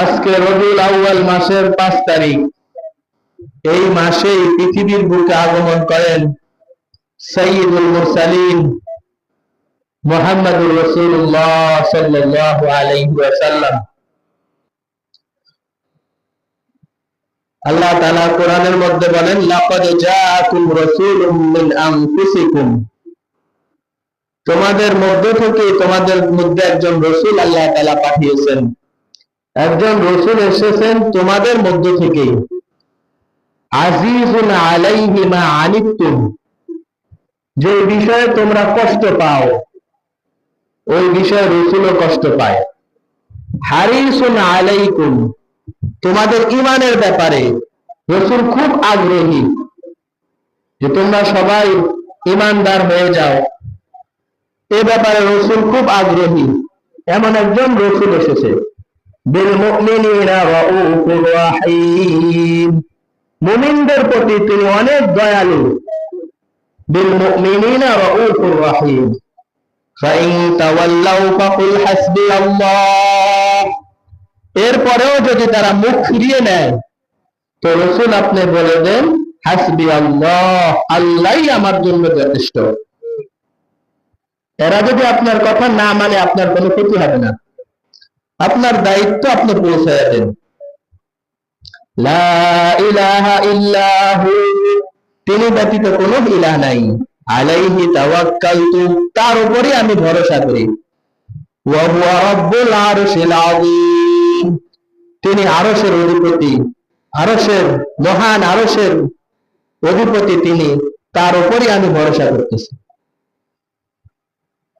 আজকে রবিউল আউয়াল মাসের পাঁচ তারিখ। এই মাসেই পৃথিবীর বুকে আগমন করেন সৈয়দুল মুরসালিন মোহাম্মদুর রসুল্লাহ সাল্লাল্লাহু আলাইহি আল্লাহ তাআলা কোরআনের মধ্যে বলেন, লাকাদ জাআকুম রাসূলুম মিন আনফুসিকুম। তোমাদের মধ্য থেকে তোমাদের মধ্যে একজন রসুল আল্লাহ তাআলা পাঠিয়েছেন। একজন রসুল এসেছেন তোমাদের মধ্য থেকে আজিজুন আলাইহি মা আনিতুম। যে বিষয়ে তোমরা কষ্ট পাও, ওই বিষয়ে রসুলও কষ্ট পায়। হারিসুন আলাইকুম। তোমাদের ইমানের ব্যাপারে রসুল খুব আগ্রহী। যে তোমরা সবাই ইমানদার হয়ে যাও। এ ব্যাপারে রসুল খুব আগ্রহী। এমন একজন রসুল এসেছে। মুমিনদের প্রতি তিনি অনেক দয়ালু। বিলমুমিনিনা রাউফুর রাহিম ফাইন তাওয়াল্লাউ ফাকুল হাসবিয়াল্লাহ এরপরেও যদি তারা মুখ ফিরিয়ে নেয়, তো রসুল আপনি বলে দেন, হাসবি আল্লাহ আল্লাহই আমার জন্য যথেষ্ট। এরা যদি আপনার কথা না মানে আপনার কোনো ক্ষতি হবে না। আপনার দায়িত্ব আপনি পৌঁছে দেন। তিনি ব্যতীত কোনো ইলাহ নাই। আলাইহি তাওয়াক্কালতু, তার উপরে আমি ভরসা করি। তিনি আরশের অধিপতি, আরশের মহান আরশের অধিপতি তিনি, তার উপরই আমি ভরসা করতেছি।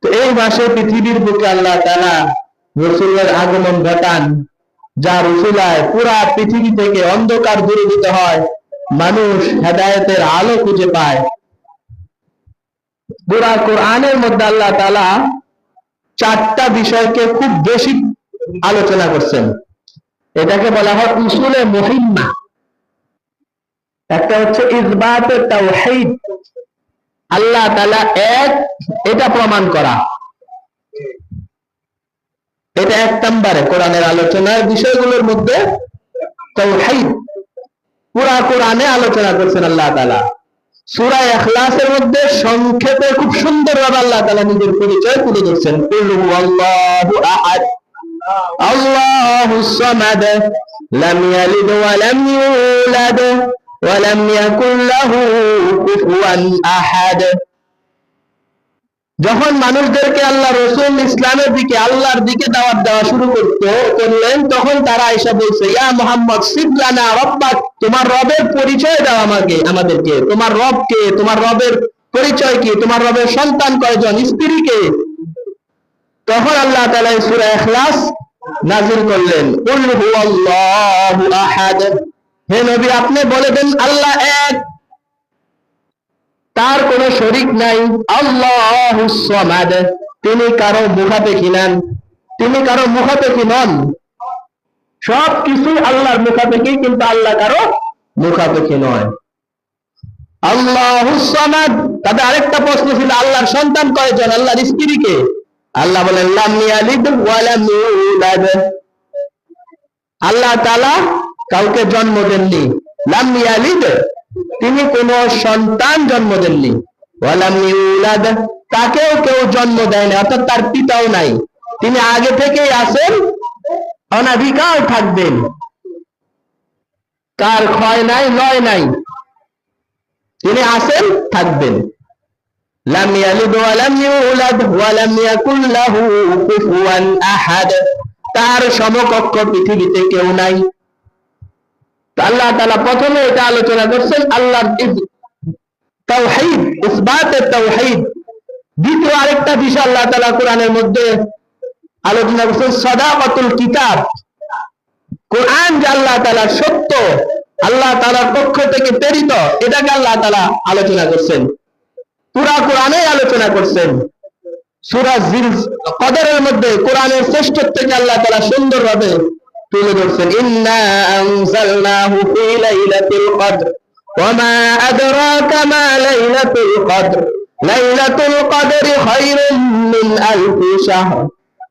তো এই মাসে পৃথিবীর বুকে আল্লাহ তাআলা রসুলের আগমন ঘটান, যা রসুলায় পুরা পৃথিবী থেকে অন্ধকার দূরে দিতে হয়, মানুষ হেদায়েতের আলো খুঁজে পায়। পুরা কোরআনের মধ্যে আল্লাহ তাআলা চারটা বিষয়কে খুব বেশি আলোচনা করছেন। এটাকে বলা হয় উসুলে মহিম্মা। একটা হচ্ছে ইসবাত তাওহীদ। আল্লাহ তালা এক, এটা প্রমাণ করা। এটা এক নম্বরে কোরআনের আলোচনার বিষয়গুলোর মধ্যে পুরা কোরআনে আলোচনা করছেন আল্লাহ তাআলা। সুরা ইখলাসের মধ্যে সংক্ষেপে খুব সুন্দর সুন্দরভাবে আল্লাহ তাআলা নিজের পরিচয় তুলে ধরছেন। কুল হুয়াল্লাহু আহাদ। আল্লাহুস সামাদ। লাম ইয়ালিদ ওয়া লাম ইউলাদ। ওয়া লাম ইয়াকুল লাহু কুফুয়ান আহাদ। যখন মানুষদেরকে আল্লাহ রসুল ইসলামের দিকে, আল্লাহর দিকে দাওয়াত দেওয়া শুরু করতে, করলেন, তখন তারা এসে বলছে, ইয়া মোহাম্মদ সিদ্লানা রব্বাক, তোমার রবের পরিচয় দাও আমাকে, আমাদেরকে। তোমার রবকে তোমার রবের পরিচয় কি? তোমার রবের সন্তান কয়জন? স্ত্রী কে? তখন আল্লাহ তাআলা সূরা ইখলাস নাযিল করলেন। হে নবী, আপনি বলে দেন, আল্লাহ এক তার কোনো শরিক নাই। আল্লাহ তিনি কারও মুখাপেক্ষী নেন। তিনি কারও মুখাপেক্ষী নন। সব কিছুই আল্লাহর মুখাপেক্ষী, কিন্তু আল্লাহ কারও মুখাপেক্ষী নয়। আল্লাহ তাদের আরেকটা প্রশ্ন ছিল, আল্লাহর সন্তান কয়জন? আল্লাহর স্ত্রীকে? আল্লাহ বলেন আল্লাহ তাআলা কাউকে জন্ম দেননি। তিনি কোন সন্তান জন্ম দেননি। তাকেও কেউ জন্ম দেয়নি অর্থাৎ তার পিতাও নাই। তিনি আগে থেকেই আছেন, অনাধিকার থাকবেন। কার ক্ষয় নাই, লয় নাই। তিনি আছেন, থাকবেন। তার সমকক্ষ পৃথিবীতে কেউ নাই। আল্লাহ তালা প্রথমে এটা আলোচনা করছেন তাওহীদ, ইসবাতের দ্বিতীয় আরেকটা বিষয় আল্লাহ তালা কোরআনের মধ্যে আলোচনা করছেন কিতাব। কোরআন যে আল্লাহ তালা সত্য, আল্লাহ তালার পক্ষ থেকে প্রেরিত, এটাকে আল্লাহ তালা আলোচনা করছেন। পুরা কোরআনে আলোচনা করছেন। সুরা জিল কদরের মধ্যে কোরআনের শ্রেষ্ঠত্বকে আল্লাহ তালা সুন্দরভাবে তুলে ধরছেন ইন্না আনজালনাহু ফি লাইলাতুল কদর ওয়ামা আদরাকা মা লাইলাতুল কদর লাইলাতুল কদর খায়রুম মিন আলফি শাহর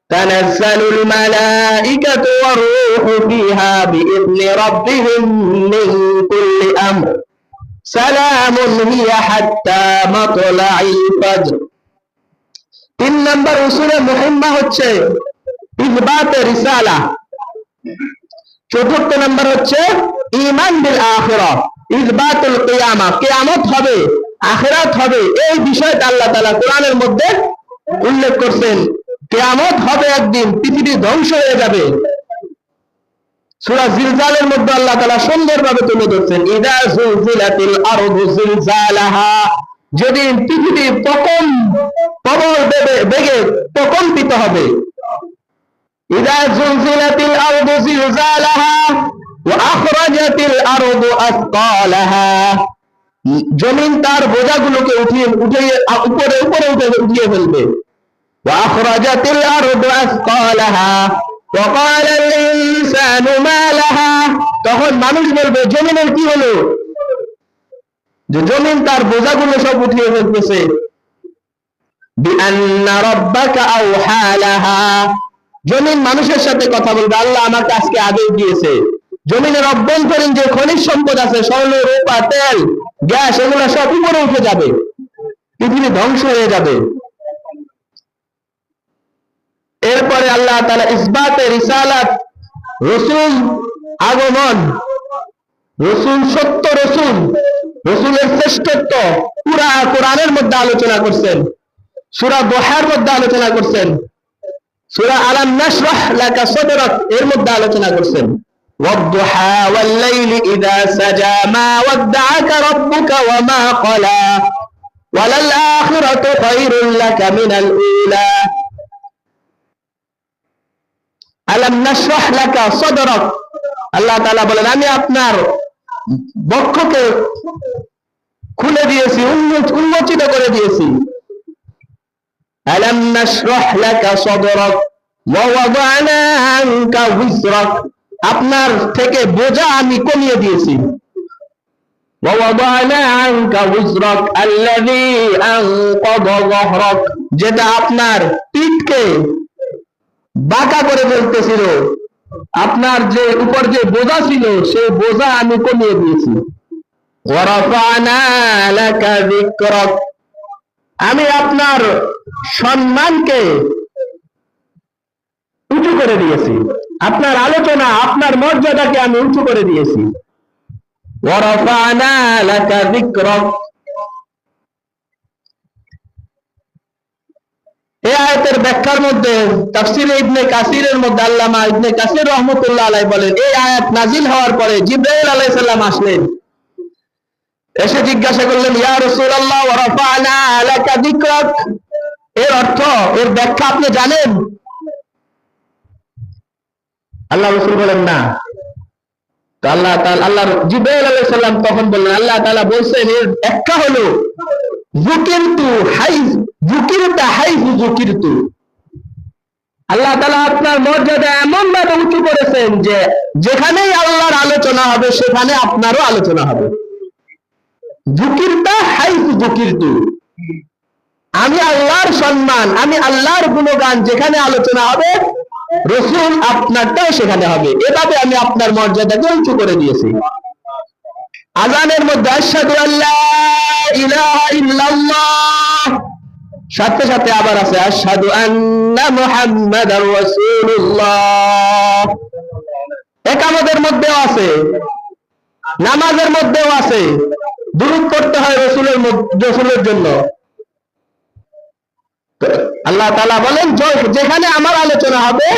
تنزل الملائكة والروح فيها بإذن ربهم من كل أمر سلام هي حتى مطلع الفجر তিন নম্বর উসুলের মুহিম্মা হচ্ছে ইজবাতে রিসালা চতুর্থ নম্বর হচ্ছে ইমান বিল আখিরা ইজবাতুল কিয়ামা। কিয়ামত হবে, আখিরাত হবে। এই বিষয়টা আল্লাহ তাআলা কোরআনের মধ্যে উল্লেখ করছেন। কিয়ামত হবে একদিন, পৃথিবী ধ্বংস হয়ে যাবে। সূরা জিলজালের মধ্যে আল্লাহ তাআলা সুন্দরভাবে তুলে ধরছেন, ইদা জুলজিলাতিল আরদু জিলজালাহা যেদিন পৃথিবী প্রকম প্রবল বেগে প্রকম্পিত হবে। إذا زلزلت الأرض زلزالها وأخرجت الأرض أثقالها জমিন তার বোঝাগুলোকে উঠিয়ে উঠিয়ে উপরে উপরে উঠে উঠিয়ে ফেলবে وأخرجت الأرض أثقالها وقال الإنسان ما لها তখন মানুষ বলবে জমিনের কি হলো যে জমিন তার বোঝাগুলো সব উঠিয়ে ফেলতেছে بأن ربك أوحى لها জমিন মানুষের সাথে কথা বলবে। আল্লাহ আমাকে আজকে আদেশ দিয়েছে। জমিনের অভ্যন্তরীণ যে খনিজ সম্পদ আছে, স্বর্ণ, রূপা, তেল, গ্যাস, এগুলো সব উপরে উঠে যাবে। পৃথিবী ধ্বংস হয়ে যাবে। এরপরে আল্লাহ তালা ইসবাতে রিসালাত, রসুল আগমন, রসুল সত্য, রসুল, রসুলের শ্রেষ্ঠত্ব, পুরা কোরআনের মধ্যে আলোচনা করছেন। সুরা দোহার মধ্যে আলোচনা করছেন। সূরা আলাম নাশরাহ লাকা সাদরাক এর মধ্যে আলোচনা করছেন والضحى والليل إذا سجى ما ودعك ربك وما قلى وللآخرة خير لك من الأولى আলাম নাশরাহ লাকা সাদরাক আল্লাহ তাআলা বলেন আমি আপনার বক্ষকে খুলে দিয়েছি উন্মোচ- উন্মোচিত করে দিয়েছি ألم نشرح لك صدرك ووضعنا عنك وزرك আপনার থেকে বোঝা আমি কমিয়ে দিয়েছি ووضعنا عنك وزرك الذي أنقض ظهرك যেটা আপনার পিঠকে বাঁকা করে ফেলতেছিল আপনার যে উপর যে বোঝা ছিল সেই বোঝা আমি কমিয়ে দিয়েছি ورفعنا لك ذكرك আমি আপনার সম্মানকে উঁচু করে দিয়েছি। আপনার আলোচনা আপনার মর্যাদাকে আমি উঁচু করে দিয়েছি। এই আয়াতের ব্যাখ্যার মধ্যে তাফসিরে ইবনে কাসিরের মধ্যে আল্লামা ইবনে কাসির রহমতুল্লাহ আলাই বলেন এই আয়াত নাজিল হওয়ার পরে জিব্রাইল আলাইসাল্লাম আসলেন। এসে জিজ্ঞাসা করলেন, ইয়া রাফা'না লাকা যিকরাক? এর অর্থ, এর ব্যাখ্যা আপনি জানেন? আল্লাহ রাসূল বলেন, না। আল্লাহ আল্লাহ তখন বললেন, আল্লাহ তাআলা বলছেন, এর ব্যাখ্যা হলো আল্লাহ আপনার মর্যাদা এমন ভাবে উঁচু করেছেন যে, যেখানেই আল্লাহর আলোচনা হবে, সেখানে আপনারও আলোচনা হবে। আমি আল্লাহর সম্মান, আমি আল্লাহর গুণগান যেখানে আলোচনা হবে, রসুল আপনারটাও সেখানে হবে। এভাবে আমি আপনার মর্যাদাকে উঁচু করে দিয়েছি। আজানের মধ্যে সাথে সাথে আবার আছে, আশহাদু আন্না একামতের মধ্যেও আছে, নামাজের মধ্যেও আছে। দুরূদ করতে হয় রসুলের রসুলের জন্য। আল্লাহ তালা বলেন যেখানে আমার আলোচনা হবে,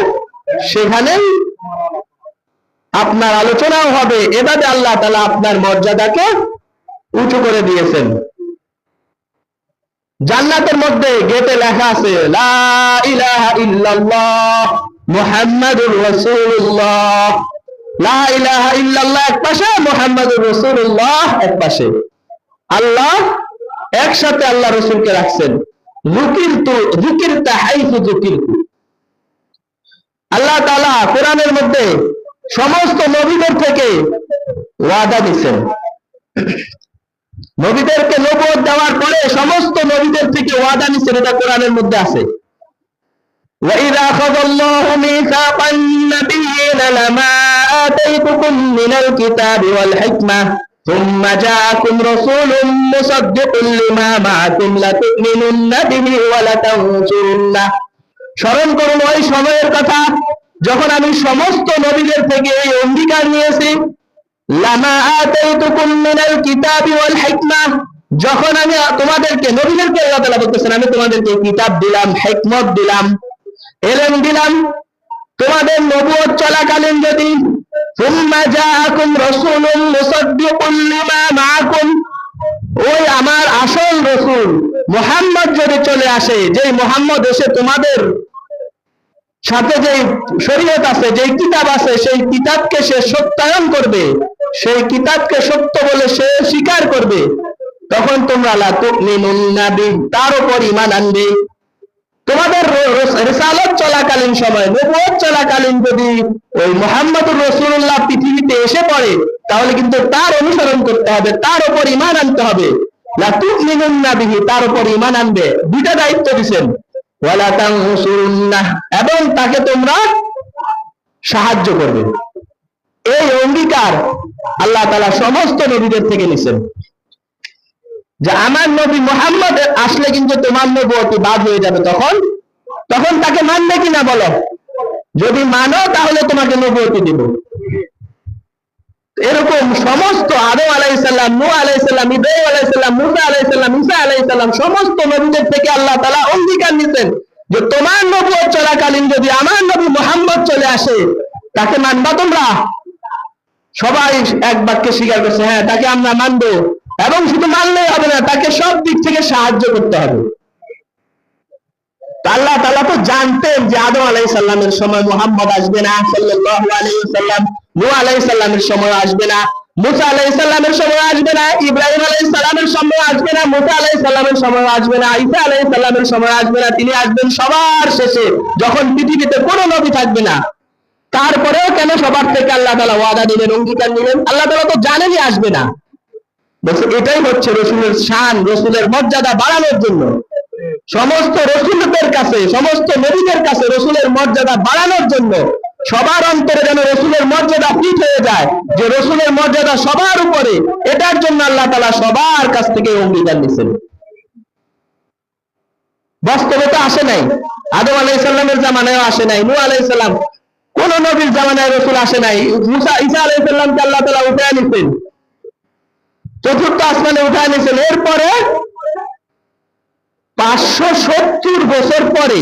সেখানেই আপনার আলোচনাও হবে। এভাবে আল্লাহ তাআলা আপনার মর্যাদাকে উঁচু করে দিয়েছেন। জান্নাতের মধ্যে গেটে লেখা আছে, লা ইলাহা ইল্লাল্লাহ মুহাম্মাদুর রাসূলুল্লাহ। আল্লাহ তাআলা কোরআনের মধ্যে সমস্ত নবীদের থেকে ওয়াদা দিচ্ছেন। নবীদেরকে নবুয়ত দেওয়ার পরে সমস্ত নবীদের থেকে ওয়াদা নিচ্ছেন, এটা কোরআনের মধ্যে আছে। وإذا أخذ الله ميثاق النبيين لما آتيتكم من الكتاب والحكمة ثم جاءكم رسول مصدق لما معكم لتؤمنن به ولتنصرنه স্মরণ করুন ওই সময়ের কথা যখন আমি সমস্ত নবীদের থেকে এই অঙ্গীকার নিয়েছি লামা আতাইতুকুম মিনাল কিতাবি ওয়াল হিকমা যখন আমি তোমাদেরকে নবীদেরকে আল্লাহ তাআলা বলতেছেন আমি তোমাদেরকে কিতাব দিলাম হিকমত দিলাম এলেম দিলাম, তোমাদের নবুয়ত চলাকালীন যদি ওই আমার আসল রসুল মোহাম্মদ যদি চলে আসে মোহাম্মদ এসে তোমাদের সাথে যেই শরীয়ত আছে, যেই কিতাব আছে, সেই কিতাবকে সে সত্যায়ন করবে, সেই কিতাবকে সত্য বলে সে স্বীকার করবে, তখন তোমরা তার উপর ইমান আনবে। তোমাদের রেসালত চলাকালীন সময়, নবুয়ত চলাকালীন যদি ওই মোহাম্মদুর রসুল্লাহ পৃথিবীতে এসে পড়ে, তাহলে কিন্তু তার অনুসরণ করতে হবে, তার উপর ইমান আনতে হবে। তার উপর ইমান আনবে। দুইটা দায়িত্ব তানসুরুন্নাহ এবং তাকে তোমরা সাহায্য করবে। এই অঙ্গীকার আল্লাহ তালা সমস্ত নবীদের থেকে নিছেন। যে আমার নবী মোহাম্মদ আসলে কিন্তু তোমার নবুয়তি বাদ হয়ে যাবে তখন? তখন তাকে মানবে কিনা বলো? যদি মানো, তাহলে তোমাকে নবুয়তি দিব। এরকম সমস্ত আদম আলাইসাল্লাম নু আলাইসাল্লাম ইব্রাহিম আলাইসাল্লাম মুসা আলাইসাল্লাম ঈসা আলাইসাল্লাম সমস্ত নবীদের থেকে আল্লাহ তালা অঙ্গীকার নিতেন যে তোমার নবুয়ত চলাকালীন যদি আমার নবী মোহাম্মদ চলে আসে, তাকে মানবা তোমরা? সবাই এক বাক্যে স্বীকার করছে হ্যাঁ তাকে আমরা মানবো। এবং শুধু মানলেই হবে না, তাকে সব দিক থেকে সাহায্য করতে হবে। আল্লাহ তাআলা তো জানতেন যে আদম আলাই সাল্লামের সময় মোহাম্মদ আসবে না সাল্লাম নূহ আলাই সাল্লামের সময় আসবে না, মুসা আলাই সাল্লামের সময় আসবে না, ইব্রাহিম আলাই সাল্লামের সময় আসবে না, মুসা আলাই সাল্লামের সময় আসবে না, ঈসা আলাই সাল্লামের সময় আসবে না, তিনি আসবেন সবার শেষে, যখন পৃথিবীতে কোনো নবী থাকবে না। তারপরেও কেন সবার থেকে আল্লাহ তালা ওয়াদা দিলেন, অঙ্গীকার নিলেন আল্লাহ তালা তো জানেনই আসবে না। বলছে, এটাই হচ্ছে রসুলের শান, রসুলের মর্যাদা বাড়ানোর জন্য। সমস্ত রসুলদের কাছে, সমস্ত নবীদের কাছে রসুলের মর্যাদা বাড়ানোর জন্য সবার অন্তরে যেন রসুলের মর্যাদা ফিট হয়ে যায়, যে রসুলের মর্যাদা সবার উপরে, এটার জন্য আল্লাহ তালা সবার কাছ থেকে অঙ্গীকার নিছেন বাস্তবে তো আসে নাই। আদম আলাইসাল্লামের জামানায় আসে নাই নু আলাইসাল্লাম কোন নবীর জামানায় রসুল আসে নাই। মুসা, ঈসা আলাইসাল্লামকে আল্লাহ তালা উঠে নিছেন চতুর্থ আসমানে উঠায় নিয়েছেন। এরপরে পাঁচশো সত্তর বছর পরে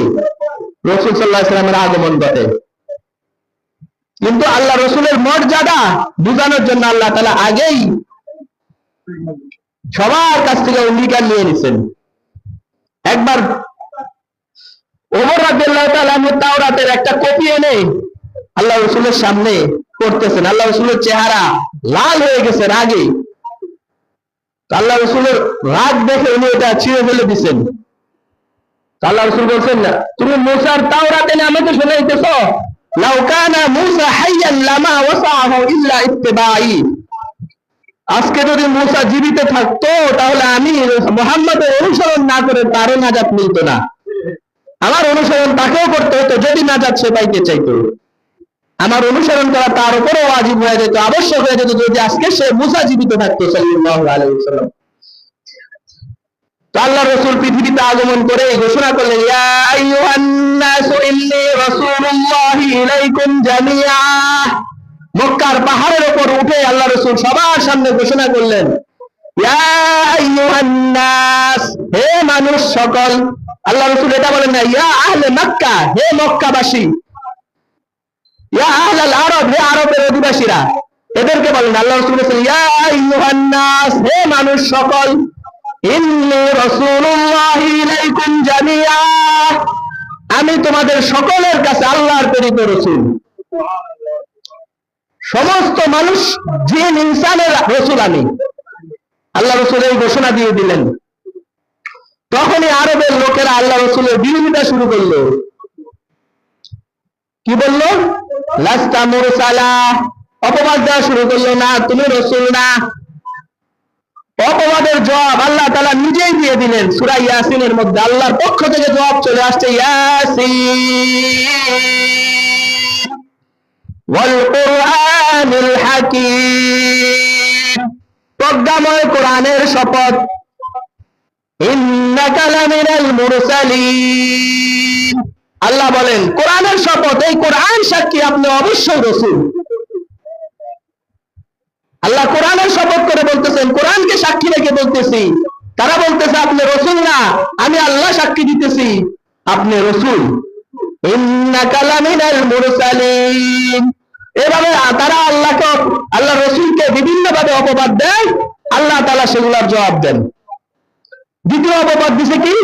রসুল সাল্লাহ সাল্লামের আগমন ঘটে। কিন্তু আল্লাহ রসুলের মর্যাদা বুঝানোর জন্য আল্লাহ তালা আগেই সবার কাছ থেকে অঙ্গীকার নিয়ে নিছেন একবার ওমর তাআলা তাওরাতের একটা কপি এনে আল্লাহ রসুলের সামনে করতেছেন আল্লাহ রসুলের চেহারা লাল হয়ে গেছে রাগে। আল্লাহ রসুলের রাগ দেখে উনি এটা ছিঁড়ে ফেলে দিচ্ছেন আল্লাহ রসুল বলছেন না, তুমি মুসার তাও রাতে আমাকে শোনাইতেছ? লাউকানা মুসা হাইয়ান লামা ওয়াসাহু ইল্লা ইত্তিবাই আজকে যদি মুসা জীবিত থাকতো, তাহলে আমি মোহাম্মদের অনুসরণ না করে তারও নাজাত মিলত না। আমার অনুসরণ তাকেও করতে হতো, যদি নাজাত সে পাইতে চাইতো। আমার অনুসরণ করা তার উপরেও ওয়াজিব হয়ে যেত, আবশ্যক হয়ে যেত যদি আজকে সে মুসা জীবিত থাকতো তো আল্লাহ রাসূল পৃথিবীতে আগমন করে ঘোষণা করলেন মক্কার পাহাড়ের উপর উঠে আল্লাহ রাসূল সবার সামনে ঘোষণা করলেন হে মানুষ সকল। আল্লাহ রাসূল এটা বলেন না, ইয়া আহলে মক্কা, হে মক্কাবাসী অধিবাসীরা। এদেরকে বলেন, আল্লাহ হে মানুষ সকল আমি তোমাদের সকলের কাছে আল্লাহর প্রেরিত রাসূল। সমস্ত মানুষ, জিন, ইনসানের রাসূল আমি। আল্লাহ রাসূল এই ঘোষণা দিয়ে দিলেন। তখনই আরবের লোকেরা আল্লাহ রসুলের বিরোধিতা শুরু করল। কি বলল? লাস্তা মুরসালা। অপবাদ দেওয়া শুরু করল না, তুমি রসুল না। অপবাদের জবাব আল্লাহ তালা নিজেই দিয়ে দিলেন। সুরা ইয়াসিনের মধ্যে আল্লাহর পক্ষ থেকে জবাব চলে আসছে, ইয়াসিন প্রজ্ঞাময় কোরআনের শপথ। ইন্নাকা লামিনাল মুরসালিন। আল্লাহ বলেন, কোরআনের শপথ, এই কোরআন সাক্ষী আপনি অবশ্যই রসুল। আল্লাহ কোরআনের শপথ করে বলতেছেন, কোরআনকে সাক্ষী রেখে বলতেছি। তারা বলতেছে, আপনি রসুল না, আমি আল্লাহ সাক্ষী দিতেছি। আপনি রসুল? এভাবে তারা আল্লাহকে, আল্লাহ রসুলকে বিভিন্ন ভাবে অপবাদ দেয়। আল্লাহ তালা সেগুলার জবাব দেন। দ্বিতীয় অপবাদ দিছে কি?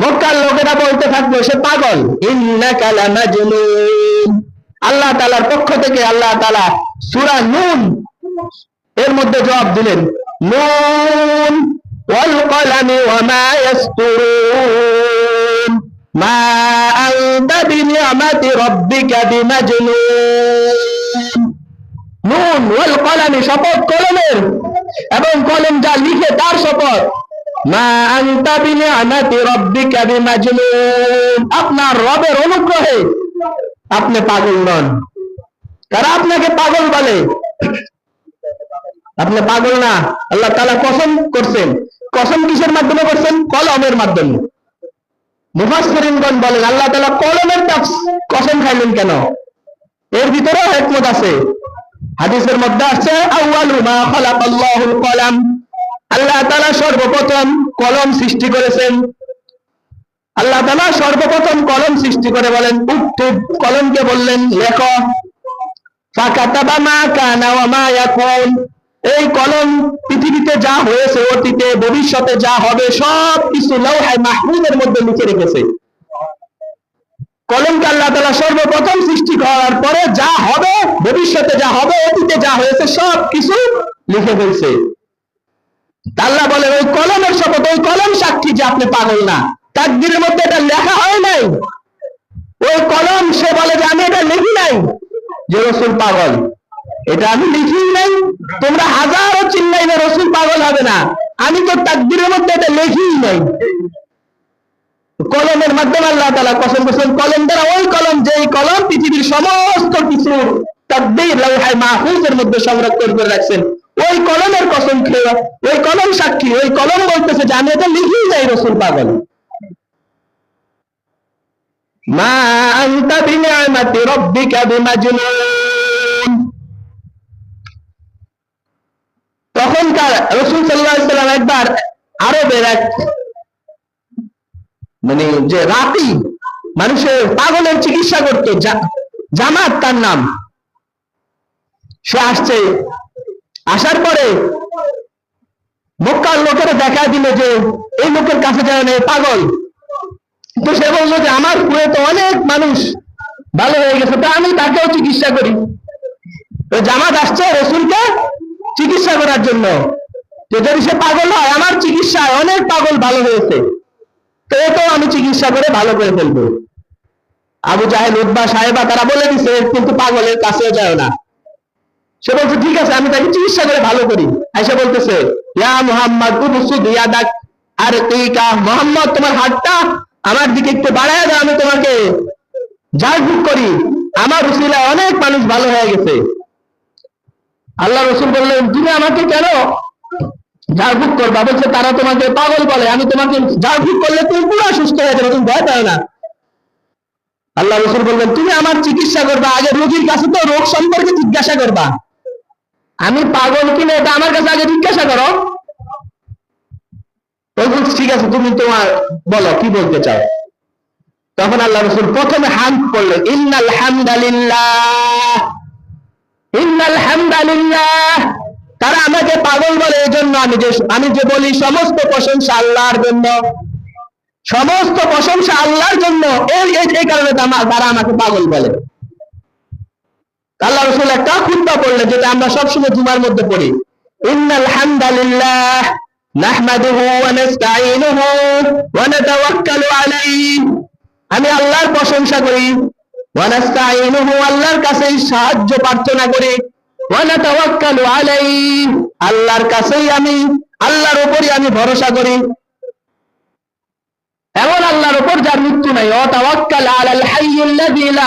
মক্কার লোকেরা বলতে থাকবে, সে পাগল। ইন্নাকা লামাজনুন। আল্লাহ তাআলার পক্ষ থেকে আল্লাহ তাআলা সূরা নুন এর মধ্যে জবাব দিলেন, নুন কলামি কলামি শপথ কলমের এবং কলম যা লিখে তার শপথ আপনার রবের অনুগ্রহে আপনি পাগল নন। আপনাকে পাগল বলে? আপনি পাগল না। আল্লাহ তাআলা কসম করছেন। কসম কিসের মাধ্যমে করছেন? কলমের মাধ্যমে। বলেন, আল্লাহ তালা কলমের কসম খাইলেন কেন? এর ভিতরেও একমত আছে। হাদিসের মধ্যে আছে আউয়ালু মা খালাকাল্লাহুল কলাম। আল্লাহ তাআলা সর্বপ্রথম কলম সৃষ্টি করেছেন। আল্লাহ তাআলা সর্বপ্রথম কলম সৃষ্টি করে বলেন উক্তুব কলমকে বললেন, লেখো। ফাকাতাবা মা কানা ওয়া মা ইয়াকুন। এই কলম পৃথিবীতে যা হয়েছে, অতীতে, ভবিষ্যতে যা হবে সব কিছু লৌহায় মাহফুজের মধ্যে লিখে রেখেছে। কলমকে আল্লাহ তাআলা সর্বপ্রথম সৃষ্টি করার পরে যা হবে, ভবিষ্যতে যা হবে যা হয়েছে, সব কিছু লিখে ফেলছে। আল্লাহ বলে, ওই কলমের শপথ, ওই কলম সাক্ষী যে আপনি পাগল না, তাকদিরের মধ্যে এটা লেখা হয় নাই। ওই কলম সে বলে যে আমি এটা লিখি নাই, যে রসুল পাগল। এটা আমি লিখি নাই। তোমরা হাজারো চিল্লাই না রসুল পাগল হবে না। আমি তো তাকদিরের মধ্যে এটা লিখি নাই। কলমের মাধ্যমে আল্লাহ তালা কসম করছেন কলম দ্বারা ওই কলম, যেই কলম পৃথিবীর সমস্ত কিছু লৌহায় মাহফুজের মধ্যে সংরক্ষণ করে রাখছেন। ওই কলমের কসম খেয়ে, ওই কলম সাক্ষী, ওই কলম বলতেছে যে আমি এটা নাই রসুল পাগল। মা আনতা বিনিআমাতি রাব্বিকা বিমাজনুন। তখনকার রসুল সাল্লাল্লাহু সাল্লাম একবার আরবের এক মানে যে রাতি, মানুষের পাগলের চিকিৎসা করতো জামাত তার নাম। সে আসছে। আসার পরে মক্কার লোকেরা দেখা দিল যে এই লোকের কাছে যায় না পাগল। তো সে বলল যে, আমার কুয়ে তো অনেক মানুষ ভালো হয়ে গেছে, তা আমি তাকেও চিকিৎসা করি। তো জামাত আসছে রসুলকে চিকিৎসা করার জন্য। যে যদি সে পাগল হয়, আমার চিকিৎসায় অনেক পাগল ভালো হয়েছে। তো এটাও আমি চিকিৎসা করে ভালো করে ফেলব। আবু জাহেল উদ্বা সাহেবা তারা বলে দিছে, কিন্তু পাগলের কাছেও যায় না। সে বলছে, ঠিক আছে, আমি তাকে চিকিৎসা করে ভালো করি। আইসা বলতেছে আর তুইকা মোহাম্মদ, তোমার হাতটা আমার দিকে একটু বাড়ায় দাও, আমি তোমাকে ঝাড়ফুঁক করি। আমার উসিলায় অনেক মানুষ ভালো হয়ে গেছে। আল্লাহ রসুল বললেন, তুমি আমাকে কেন ঝাড়ফুঁক করবা? বলছে, তারা তোমাকে পাগল বলে। আমি তোমাকে ঝাড়ফুঁক করলে তুমি পুরো সুস্থ হয়ে যাবে, তুমি ভয় পাও না। আল্লাহ রসুল বললেন, তুমি আমার চিকিৎসা করবা, আগে রোগীর কাছে তো রোগ সম্পর্কে জিজ্ঞাসা করবা। আমি পাগল কিনা এটা আমার কাছে আগে জিজ্ঞাসা করো। ঠিক আছে, তুমি তোমার বলো, কি বলতে চাও? তখন আল্লাহ রসুল প্রথমে হাম করলেন ইন্নাল হামদালিল্লাহ ইন্নাল হামদালিল্লাহ। তারা আমাকে পাগল বলে এই জন্য আমি যে আমি যে বলি, সমস্ত প্রশংসা আল্লাহর জন্য। সমস্ত প্রশংসা আল্লাহর জন্য। এই কারণে তারা আমাকে পাগল বলে। আল্লাহ রসুল একটা খুদ্া পড়লেন, যেটা আমরা সবসময় জুমার মধ্যে পড়ি। ইন্নাল ওয়া ওয়া আমি আল্লাহর প্রশংসা করি। ওয়া আল্লাহর কাছে সাহায্য প্রার্থনা করি। ওয়া আল্লাহর কাছেই আমি, আল্লাহর উপরই আমি ভরসা করি। এমন আল্লাহর উপর যার মৃত্যু নাই। ও তাওয়াক্কাল আলাল হাইয়্যিল্লাযী লা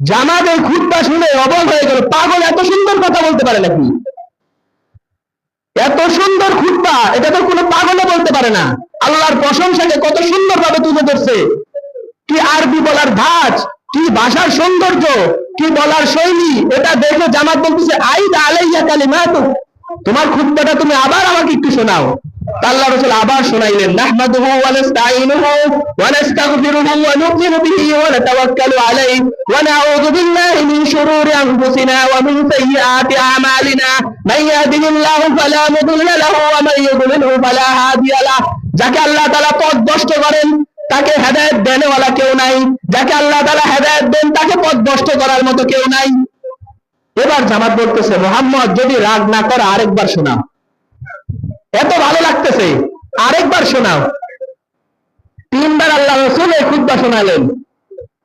জামাতের খুতবা শুনে অবল হয়ে গেল। পাগল এত সুন্দর কথা বলতে পারে নাকি? এত সুন্দর খুতবা এটা তো কোনো পাগলও বলতে পারে না। আল্লাহর প্রশংসাকে কত সুন্দর ভাবে তুলে ধরছে। কি আরবি বলার ধাঁচ কি ভাষার সৌন্দর্য, কি বলার শৈলী, এটা দেখে জামাত বলতেছে, আইদ আলাইয়া কালিমাত তোমার খুতবাটা তুমি আবার আমাকে একটু শোনাও। আল্লাহ রাসূল আবার শোনাইলেন, নাহমাদুহু ওয়া ওয়া ওয়া নু'মিনু বিহি ওয়া নাতাওয়াক্কালু আলাইহি ওয়া নাউযু বিল্লাহি মিন শুরুরি আনফুসিনা ওয়া মিন সাইয়্যাতি আ'মালিনা। মান ইয়াহদিহিল্লাহু ফালা মুদিল্লা লাহু ওয়া মান ইউদ্লিলহু ফালা হাদিয়া লাহু। যাকে আল্লাহ তাআলা পথভ্রষ্ট করেন, তাকে হেদায়েত দেনেওয়ালা কেউ নাই। যাকে আল্লাহ তাআলা হেদায়েত দেন, তাকে পথভ্রষ্ট করার মতো কেউ নাই। এবার জামাত বলতেছে, মোহাম্মদ, যদি রাগ না করে, আরেকবার শোনাও। এত ভালো লাগতেছে। আরেকবার শোনাও। তিনবার আল্লাহ রসুল এই খুদ্া শোনালেন।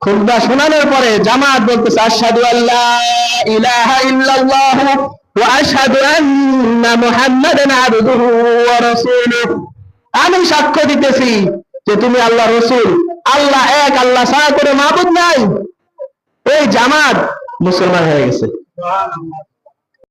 খুদ্া শোনানোর পরে জামাত বলতেছে, আশহাদু আল্লাহ ইলাহা আমি সাক্ষ্য দিতেছি যে তুমি আল্লাহ রসুল। আল্লাহ এক, আল্লাহ ছাড়া করে মাবুদ নাই। এই জামাত মুসলমান হয়ে গেছে।